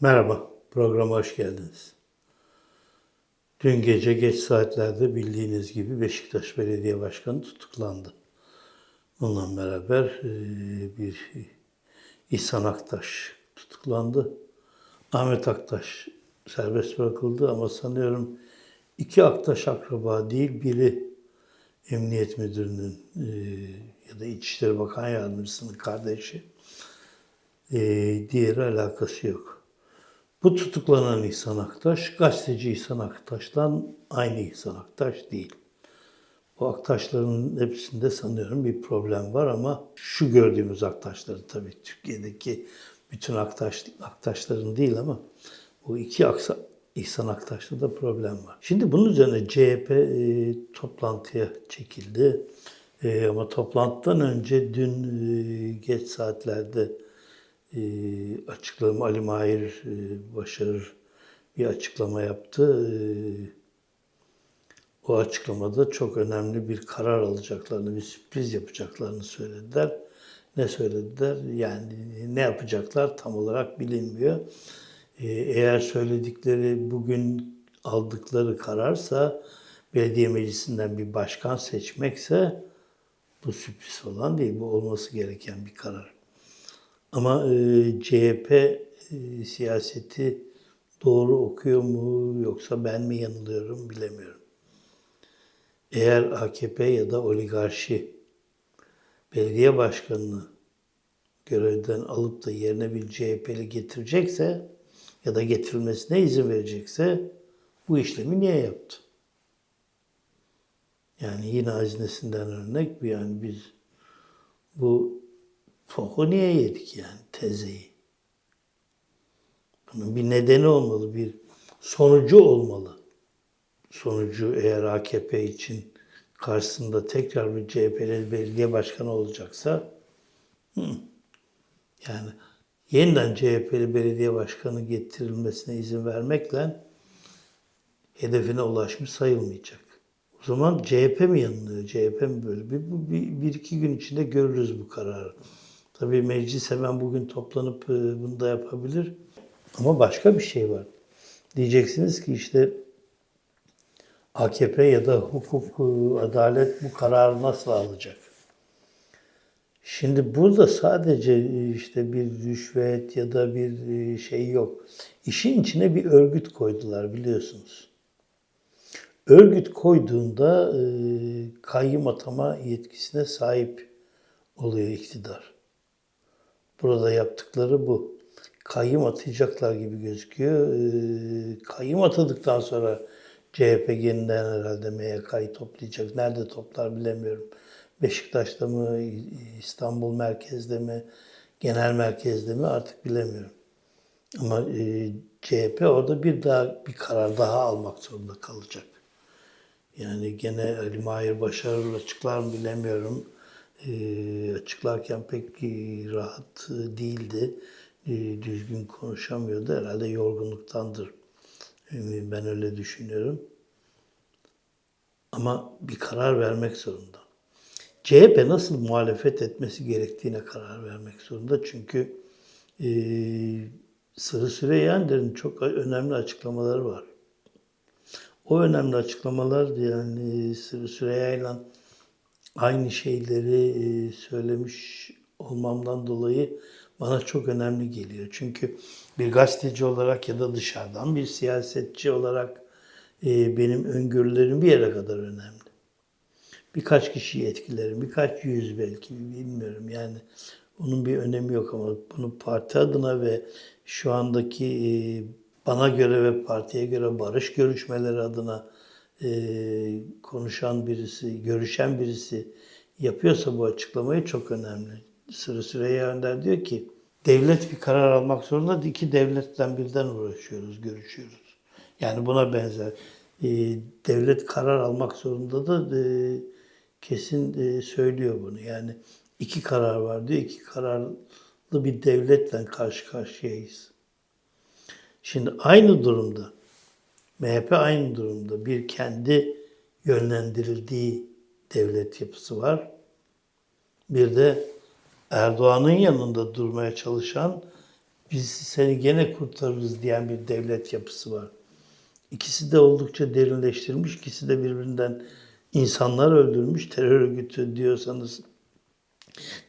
Merhaba, programa hoş geldiniz. Dün gece geç saatlerde bildiğiniz gibi Beşiktaş Belediye Başkanı tutuklandı. Bununla beraber e, bir İhsan Aktaş tutuklandı. Ahmet Aktaş serbest bırakıldı ama sanıyorum iki Aktaş akraba değil, biri Emniyet Müdürü'nün e, ya da İçişleri Bakan Yardımcısının kardeşi. E, diğeri alakası yok. Bu tutuklanan İhsan Aktaş, gazeteci İhsan Aktaş'tan aynı İhsan Aktaş değil. Bu Aktaşların hepsinde sanıyorum bir problem var ama şu gördüğümüz Aktaşları tabii Türkiye'deki bütün Aktaş, Aktaşların değil ama bu iki aksa, İhsan Aktaş'ta da problem var. Şimdi bunun üzerine CHP e, toplantıya çekildi. E, ama toplantıdan önce dün e, geç saatlerde e, açıklama Ali Mahir e, Başarır bir açıklama yaptı. E, o açıklamada çok önemli bir karar alacaklarını, bir sürpriz yapacaklarını söylediler. Ne söylediler? Yani ne yapacaklar tam olarak bilinmiyor. E, eğer söyledikleri bugün aldıkları kararsa belediye meclisinden bir başkan seçmekse bu sürpriz olan değil. Bu olması gereken bir karar. Ama e, CHP e, siyaseti doğru okuyor mu yoksa ben mi yanılıyorum bilemiyorum. Eğer AKP ya da oligarşi belediye başkanını görevden alıp da yerine bir CHP'li getirecekse ya da getirilmesine izin verecekse bu işlemi niye yaptı? Yani yine hazinesinden örnek bir yani biz bu Tohu niye yedik yani tezeyi? Bunun bir nedeni olmalı, bir sonucu olmalı. Sonucu eğer AKP için karşısında tekrar bir CHP'li belediye başkanı olacaksa yani yeniden CHP'li belediye başkanı getirilmesine izin vermekle hedefine ulaşmış sayılmayacak. O zaman CHP mi yanılıyor, CHP mi böyle? Bir, bir, bir iki gün içinde görürüz bu kararı. Tabii meclis hemen bugün toplanıp e, bunu da yapabilir. Ama başka bir şey var. Diyeceksiniz ki işte AKP ya da hukuk, e, adalet bu kararı nasıl alacak? Şimdi burada sadece e, işte bir rüşvet ya da bir şey yok. İşin içine bir örgüt koydular biliyorsunuz. Örgüt koyduğunda kayyım atama yetkisine sahip oluyor iktidar. Burada yaptıkları bu. Kayyım atayacaklar gibi gözüküyor. Ee, kayyım atadıktan sonra CHP yeniden herhalde MYK'yı toplayacak. Nerede toplar bilemiyorum. Beşiktaş'ta mı, İstanbul merkezde mi, genel merkezde mi artık bilemiyorum. Ama e, CHP orada bir daha bir karar daha almak zorunda kalacak. Yani gene Ali Mahir başarılı açıklar mı bilemiyorum e, açıklarken pek e, rahat değildi. E, düzgün konuşamıyordu. Herhalde yorgunluktandır. Ben öyle düşünüyorum. Ama bir karar vermek zorunda. CHP nasıl muhalefet etmesi gerektiğine karar vermek zorunda. Çünkü e, Sırrı Süreyya çok önemli açıklamaları var. O önemli açıklamalar yani Sırrı Süreyya ile aynı şeyleri e, söylemiş olmamdan dolayı bana çok önemli geliyor. Çünkü bir gazeteci olarak ya da dışarıdan bir siyasetçi olarak e, benim öngörülerim bir yere kadar önemli. Birkaç kişiyi etkilerim, birkaç yüz belki bilmiyorum. Yani onun bir önemi yok ama bunu parti adına ve şu andaki e, bana göre ve partiye göre barış görüşmeleri adına e, konuşan birisi, görüşen birisi yapıyorsa bu açıklamayı çok önemli. Sırı Süreyya Önder diyor ki devlet bir karar almak zorunda iki devletten birden uğraşıyoruz, görüşüyoruz. Yani buna benzer. E, devlet karar almak zorunda da e, kesin e, söylüyor bunu. Yani iki karar var diyor. iki kararlı bir devletle karşı karşıyayız. Şimdi aynı durumda MHP aynı durumda. Bir kendi yönlendirildiği devlet yapısı var. Bir de Erdoğan'ın yanında durmaya çalışan biz seni gene kurtarırız diyen bir devlet yapısı var. İkisi de oldukça derinleştirmiş, ikisi de birbirinden insanlar öldürmüş. Terör örgütü diyorsanız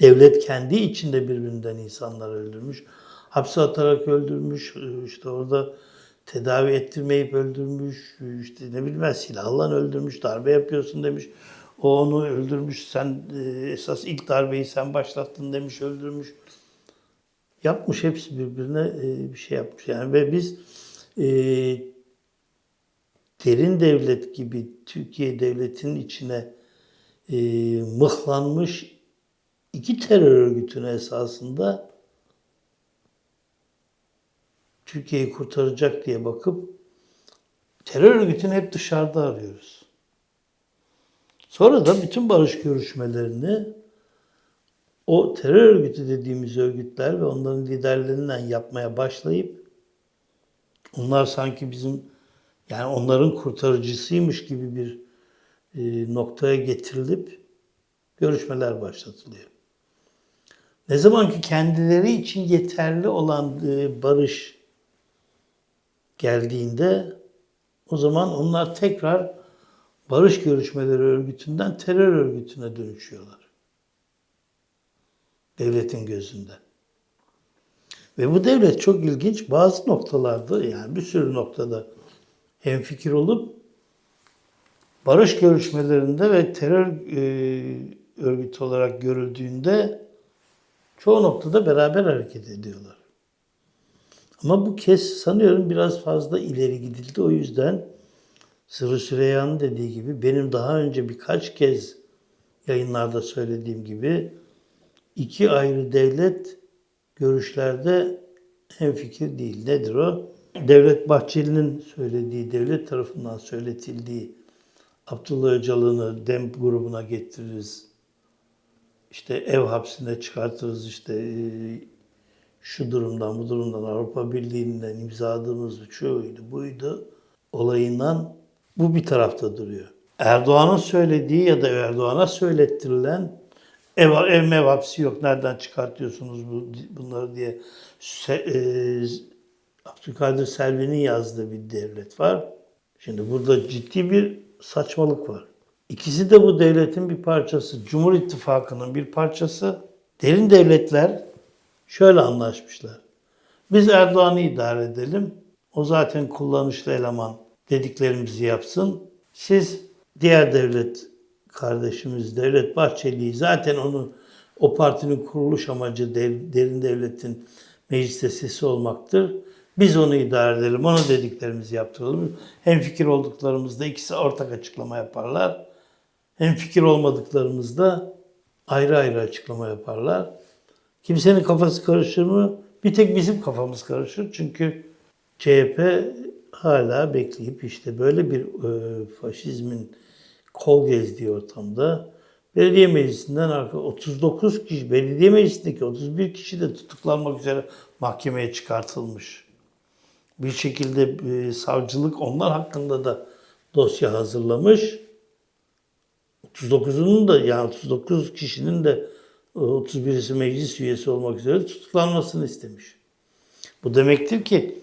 devlet kendi içinde birbirinden insanlar öldürmüş. Hapse atarak öldürmüş, işte orada tedavi ettirmeyip öldürmüş, işte ne bileyim ben silahla öldürmüş, darbe yapıyorsun demiş. O onu öldürmüş, sen e, esas ilk darbeyi sen başlattın demiş, öldürmüş. Yapmış hepsi birbirine e, bir şey yapmış. Yani ve biz e, derin devlet gibi Türkiye devletinin içine e, mıhlanmış iki terör örgütüne esasında Türkiye'yi kurtaracak diye bakıp terör örgütünü hep dışarıda arıyoruz. Sonra da bütün barış görüşmelerini o terör örgütü dediğimiz örgütler ve onların liderlerinden yapmaya başlayıp onlar sanki bizim yani onların kurtarıcısıymış gibi bir e, noktaya getirilip görüşmeler başlatılıyor. Ne zaman ki kendileri için yeterli olan e, barış geldiğinde o zaman onlar tekrar barış görüşmeleri örgütünden terör örgütüne dönüşüyorlar. Devletin gözünde. Ve bu devlet çok ilginç bazı noktalarda yani bir sürü noktada hemfikir olup barış görüşmelerinde ve terör e, örgütü olarak görüldüğünde çoğu noktada beraber hareket ediyorlar. Ama bu kez sanıyorum biraz fazla ileri gidildi. O yüzden Sırrı Süreyya'nın dediği gibi benim daha önce birkaç kez yayınlarda söylediğim gibi iki ayrı devlet görüşlerde hemfikir değil. Nedir o? Devlet Bahçeli'nin söylediği, devlet tarafından söyletildiği Abdullah Öcalan'ı DEM grubuna getiririz. İşte ev hapsine çıkartırız işte e, şu durumdan bu durumdan Avrupa Birliği'nden imzaladığımız şuydu buydu olayından bu bir tarafta duruyor. Erdoğan'ın söylediği ya da Erdoğan'a söylettirilen ev, ev mev hapsi yok nereden çıkartıyorsunuz bu, bunları diye Se, e, Abdülkadir Selvi'nin yazdığı bir devlet var. Şimdi burada ciddi bir saçmalık var. İkisi de bu devletin bir parçası. Cumhur İttifakı'nın bir parçası. Derin devletler şöyle anlaşmışlar. Biz Erdoğan'ı idare edelim. O zaten kullanışlı eleman dediklerimizi yapsın. Siz diğer devlet kardeşimiz Devlet Bahçeli'yi zaten onu o partinin kuruluş amacı dev, derin devletin mecliste sesi olmaktır. Biz onu idare edelim, onu dediklerimizi yaptıralım. Hem fikir olduklarımızda ikisi ortak açıklama yaparlar. Hem fikir olmadıklarımızda ayrı ayrı açıklama yaparlar. Kimsenin kafası karışır mı? Bir tek bizim kafamız karışır. Çünkü CHP hala bekleyip işte böyle bir e, faşizmin kol gezdiği ortamda belediye meclisinden arka 39 kişi, belediye meclisindeki 31 kişi de tutuklanmak üzere mahkemeye çıkartılmış. Bir şekilde e, savcılık onlar hakkında da dosya hazırlamış. 39'unun da yani 39 kişinin de 31'isi meclis üyesi olmak üzere tutuklanmasını istemiş. Bu demektir ki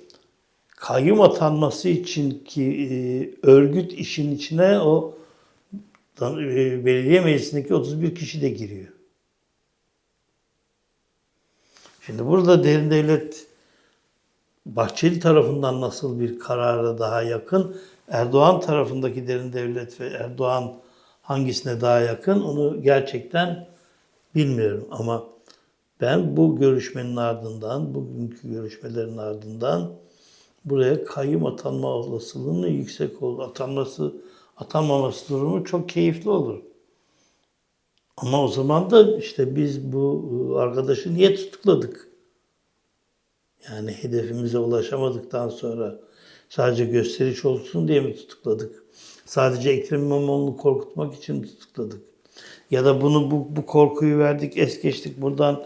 kayyum atanması için ki e, örgüt işin içine o e, belediye meclisindeki 31 kişi de giriyor. Şimdi burada derin devlet Bahçeli tarafından nasıl bir karara daha yakın, Erdoğan tarafındaki derin devlet ve Erdoğan hangisine daha yakın onu gerçekten bilmiyorum. Ama ben bu görüşmenin ardından, bugünkü görüşmelerin ardından buraya kayyum atanma olasılığının yüksek olur. Atanması, atanmaması durumu çok keyifli olur. Ama o zaman da işte biz bu arkadaşı niye tutukladık? Yani hedefimize ulaşamadıktan sonra sadece gösteriş olsun diye mi tutukladık? Sadece Ekrem İmamoğlu'nu korkutmak için mi tutukladık? Ya da bunu bu, bu korkuyu verdik, es geçtik. Buradan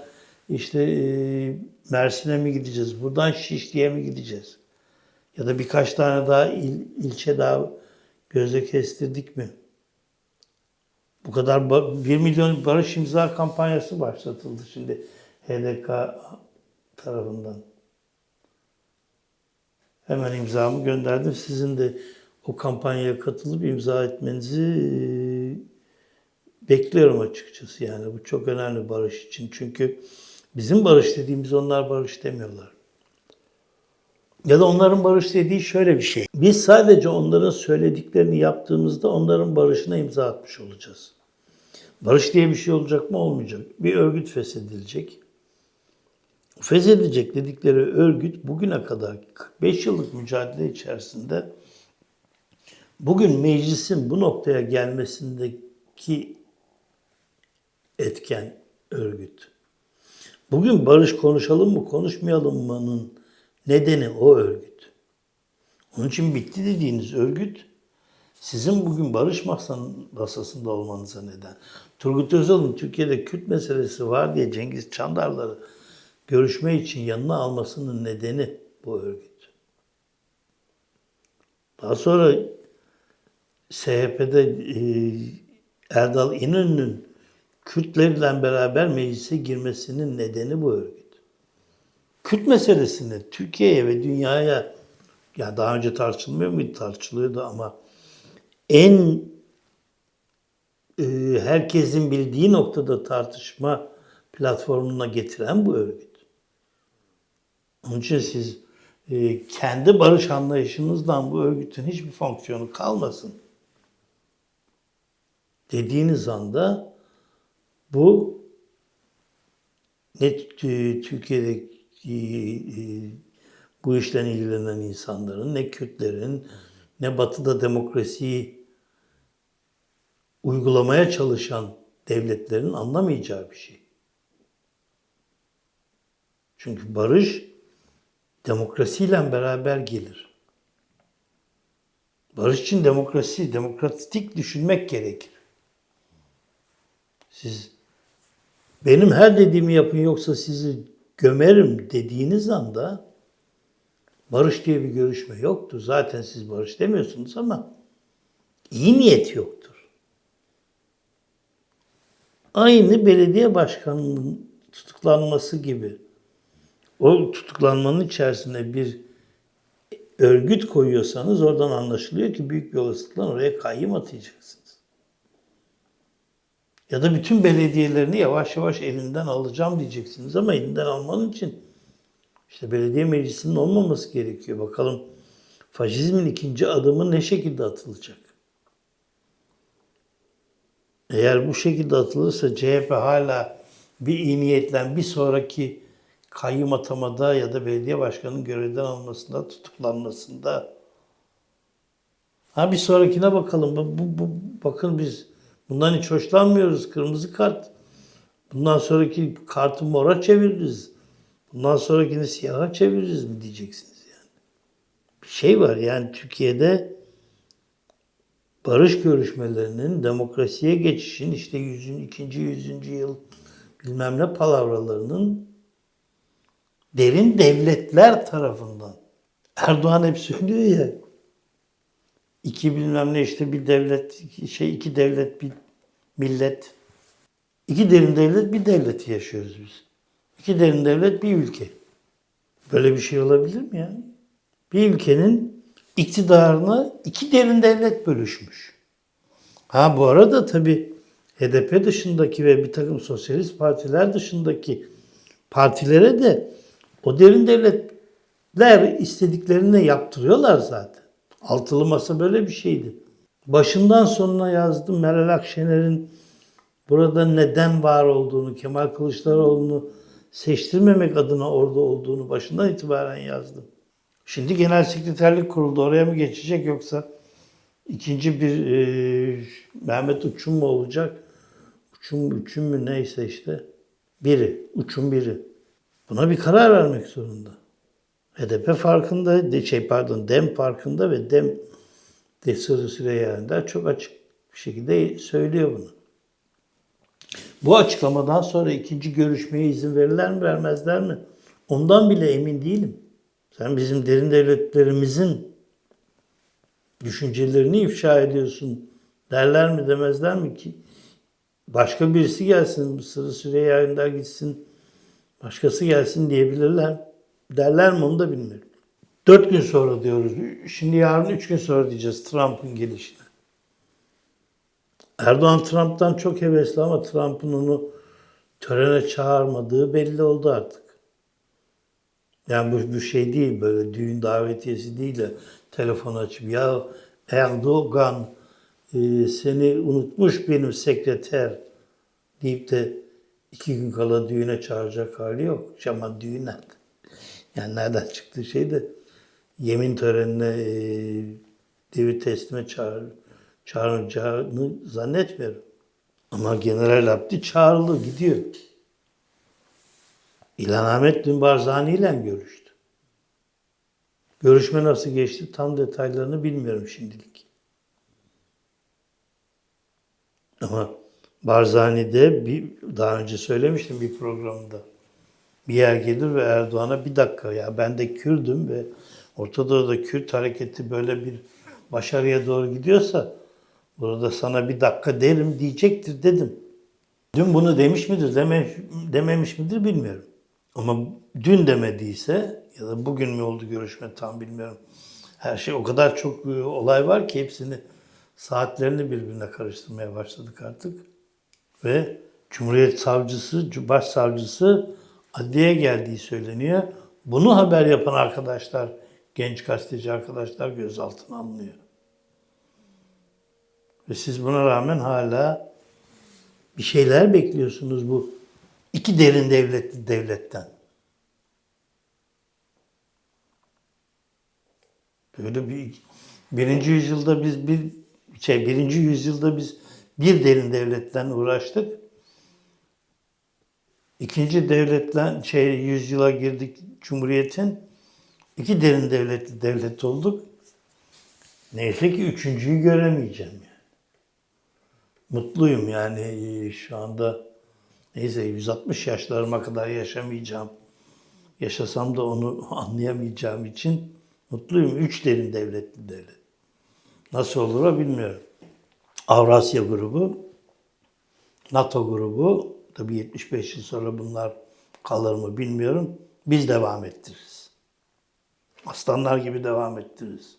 işte e, Mersin'e mi gideceğiz? Buradan Şişli'ye mi gideceğiz? Ya da birkaç tane daha il, ilçe daha göze kestirdik mi? Bu kadar 1 milyon barış imza kampanyası başlatıldı şimdi HDK tarafından. Hemen imzamı gönderdim. Sizin de o kampanyaya katılıp imza etmenizi e, bekliyorum açıkçası. Yani bu çok önemli barış için. Çünkü bizim barış dediğimiz onlar barış demiyorlar. Ya da onların barış dediği şöyle bir şey. Biz sadece onların söylediklerini yaptığımızda onların barışına imza atmış olacağız. Barış diye bir şey olacak mı? Olmayacak. Bir örgüt feshedilecek. Feshedilecek dedikleri örgüt bugüne kadar 45 yıllık mücadele içerisinde bugün meclisin bu noktaya gelmesindeki etken örgüt. Bugün barış konuşalım mı konuşmayalım mı'nın nedeni o örgüt. Onun için bitti dediğiniz örgüt sizin bugün barış masasında olmanıza neden. Turgut Özal'ın Türkiye'de Kürt meselesi var diye Cengiz Çandarları görüşme için yanına almasının nedeni bu örgüt. Daha sonra SHP'de e, Erdal İnönü'nün Kürtlerle beraber meclise girmesinin nedeni bu örgüt. Kürt meselesini Türkiye'ye ve dünyaya ya daha önce tartışılmıyor muydu? Tartışılıyordu ama en e, herkesin bildiği noktada tartışma platformuna getiren bu örgüt. Onun için siz e, kendi barış anlayışınızdan bu örgütün hiçbir fonksiyonu kalmasın dediğiniz anda bu ne Tü- Türkiye'de e, bu işten ilgilenen insanların, ne Kürtlerin, ne Batı'da demokrasiyi uygulamaya çalışan devletlerin anlamayacağı bir şey. Çünkü barış demokrasiyle beraber gelir. Barış için demokrasi, demokratik düşünmek gerekir. Siz benim her dediğimi yapın yoksa sizi gömerim dediğiniz anda barış diye bir görüşme yoktur. Zaten siz barış demiyorsunuz ama iyi niyet yoktur. Aynı belediye başkanının tutuklanması gibi. O tutuklanmanın içerisinde bir örgüt koyuyorsanız oradan anlaşılıyor ki büyük bir olasılıkla oraya kayyım atayacaksınız. Ya da bütün belediyelerini yavaş yavaş elinden alacağım diyeceksiniz ama elinden almanın için işte belediye meclisinin olmaması gerekiyor. Bakalım faşizmin ikinci adımı ne şekilde atılacak? Eğer bu şekilde atılırsa CHP hala bir iyi niyetle bir sonraki kayyum atamada ya da belediye başkanının görevden alınmasında, tutuklanmasında ha bir sonrakine bakalım. Bu, bu- bakın biz bundan hiç hoşlanmıyoruz. Kırmızı kart. Bundan sonraki kartı mora çeviririz. Bundan sonrakini siyaha çeviririz mi diyeceksiniz yani. Bir şey var yani Türkiye'de barış görüşmelerinin demokrasiye geçişin işte 100. 2. 100. yıl bilmem ne palavralarının derin devletler tarafından Erdoğan hep söylüyor ya iki bilmem ne işte bir devlet şey iki devlet bir millet iki derin devlet bir devleti yaşıyoruz biz. İki derin devlet bir ülke. Böyle bir şey olabilir mi ya? Bir ülkenin iktidarını iki derin devlet bölüşmüş. Ha bu arada tabii HDP dışındaki ve bir takım sosyalist partiler dışındaki partilere de o derin devletler istediklerini yaptırıyorlar zaten. Altılı masa böyle bir şeydi. Başından sonuna yazdım Meral Akşener'in burada neden var olduğunu, Kemal Kılıçdaroğlu'nu seçtirmemek adına orada olduğunu başından itibaren yazdım. Şimdi genel sekreterlik kuruldu. Oraya mı geçecek yoksa ikinci bir e, Mehmet Uçum mu olacak? Uçum, uçum mu neyse işte. Biri, uçum biri. Buna bir karar vermek zorunda. HDP farkında, şey pardon DEM farkında ve DEM de Sırrı Süreyya Önder çok açık bir şekilde söylüyor bunu. Bu açıklamadan sonra ikinci görüşmeye izin verirler mi vermezler mi? Ondan bile emin değilim. Sen bizim derin devletlerimizin düşüncelerini ifşa ediyorsun derler mi demezler mi ki? Başka birisi gelsin, Sırrı Süreyya Önder gitsin, başkası gelsin diyebilirler. Derler mi onu da bilmiyorum. Dört gün sonra diyoruz. Şimdi yarın üç gün sonra diyeceğiz Trump'ın gelişine. Erdoğan Trump'tan çok hevesli ama Trump'ın onu törene çağırmadığı belli oldu artık. Yani bu, bu şey değil böyle düğün davetiyesi değil de telefon açıp ya Erdoğan e, seni unutmuş benim sekreter deyip de iki gün kala düğüne çağıracak hali yok. Ama düğün nerede? Yani nereden çıktı şey de yemin törenine e, devi teslime çağır, çağıracağını zannetmiyorum. Ama General Abdi çağrıldı, gidiyor. İlhan Ahmet dün Barzani ile görüştü. Görüşme nasıl geçti tam detaylarını bilmiyorum şimdilik. Ama Barzani'de bir, daha önce söylemiştim bir programda. Bir yer gelir ve Erdoğan'a bir dakika ya ben de Kürdüm ve Orta Doğu'da Kürt hareketi böyle bir başarıya doğru gidiyorsa burada sana bir dakika derim diyecektir dedim. Dün bunu demiş midir deme, dememiş midir bilmiyorum. Ama dün demediyse ya da bugün mü oldu görüşme tam bilmiyorum. Her şey o kadar çok e, olay var ki hepsini saatlerini birbirine karıştırmaya başladık artık. Ve Cumhuriyet Savcısı, Başsavcısı adliyeye geldiği söyleniyor. Bunu haber yapan arkadaşlar, genç gazeteci arkadaşlar gözaltına alınıyor. Ve siz buna rağmen hala bir şeyler bekliyorsunuz bu iki derin devletli devletten. Böyle bir birinci yüzyılda biz bir şey birinci yüzyılda biz bir derin devletten uğraştık. İkinci devletten şey yüzyıla girdik Cumhuriyet'in. iki derin devletli devlet olduk. Neyse ki üçüncüyü göremeyeceğim yani. Mutluyum yani e, şu anda neyse 160 yaşlarıma kadar yaşamayacağım. Yaşasam da onu anlayamayacağım için mutluyum. Üç derin devletli devlet. Nasıl olur bilmiyorum. Avrasya grubu, NATO grubu, tabii 75 yıl sonra bunlar kalır mı bilmiyorum. Biz devam ettiririz. Aslanlar gibi devam ettiririz.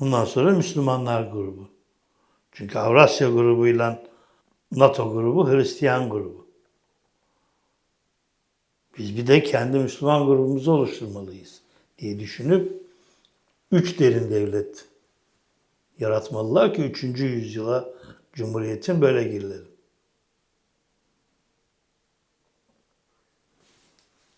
Ondan sonra Müslümanlar grubu. Çünkü Avrasya grubuyla NATO grubu Hristiyan grubu. Biz bir de kendi Müslüman grubumuzu oluşturmalıyız diye düşünüp üç derin devlet yaratmalılar ki 3. yüzyıla Cumhuriyet'in böyle girilelim.